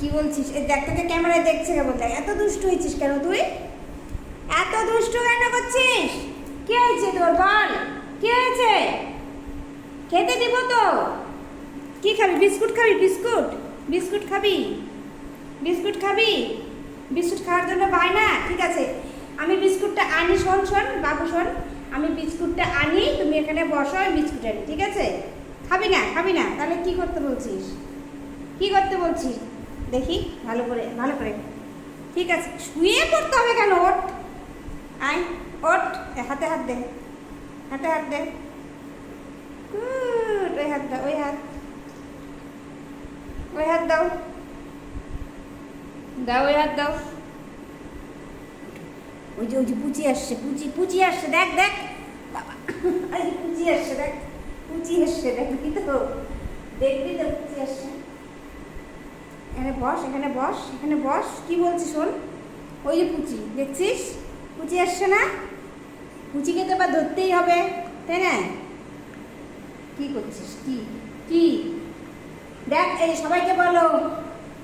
কি বলছিস? এই দেখ, তোকে ক্যামেরায় দেখছে কেমন দেখ এত দুষ্ট হয়েছিস কেন তুই? এত দুষ্ট কেন করছিস? কি হয়েছে তোর? বল। কি হয়েছে? খেতে দিব তো। কি খাবি? বিস্কুট খাবি? বিস্কুট। বিস্কুট খাবি? বিস্কুট খাবি? বিস্কুট খাওয়ার জন্য বায়না ঠিক আছে। আমি বিস্কুটটা আনি, শোন শোন, বাবু, শোন। আমি বিস্কুটটা আনি, তুমি এখানে বসো, আমি বিস্কুট আনি, ঠিক আছে? খাবি না? খাবি না? তাহলে কি করতে বলছিস? কি করতে বলছিস? দেখি, ভালো করে ভালো করে। ঠিক আছে, শুয়ে পড়তে হবে কেন? ওট আয় ওট হাতে হাত দে। হাতে হাত দে। ওই হাত দাও, ওই হাত। ওই হাত দাও। দাও, ওই হাত দাও। ওই যে ওই যে পুচি আসছে, পুচি পুচি আসছে, দেখ দেখ। বাবা পুচি আসছে, দেখ। পুচি আসছে, দেখবি তো। দেখবি তো পুচি আসছে। এখানে বস এখানে বস এখানে বস। কি বলছি শোন? ওই যে পুচি, দেখছিস? পুচি আসছে না? পুচিকে তো এবার ধরতেই হবে, তাই না? কি করছিস? কি? কি? দেখ, এই সবাইকে বলো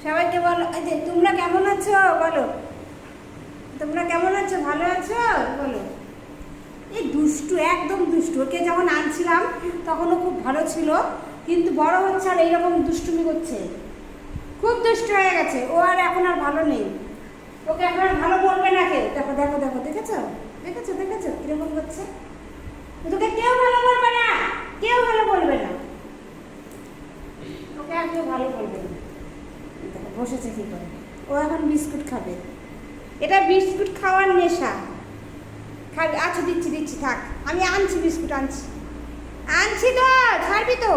সবাইকে বলো। এই যে তোমরা কেমন আছো? বলো। তোমরা কেমন আছো? ভালো আছো? বলো। এই দুষ্টু, একদম দুষ্টু। ওকে যখন আনছিলাম, তখনও খুব ভালো ছিল। কিন্তু বড় হচ্ছে আর এইরকম দুষ্টুমি করছে। খুব দুষ্ট হয়ে গেছে। ও আর এখন আর ভালো নেই। ওকে এখন আর ভালো বলবে না কে দেখো দেখো দেখো, দেখেছ? দেখেছ দেখেছ? কীরকম করছে তোকে কেউ ভালো বলবে না! কেউ ভালো বলবে না। ওকে আর কেউ ভালো বলবে না। দেখো, বসেছে কি করে? ও এখন বিস্কুট খাবে। এটা বিস্কুট খাওয়ার নেশা। খাবি আচ্ছা দিচ্ছি দিচ্ছি, থাক। আমি আনছি বিস্কুট, আনছি। আনছি তো, ছাড়বি তো।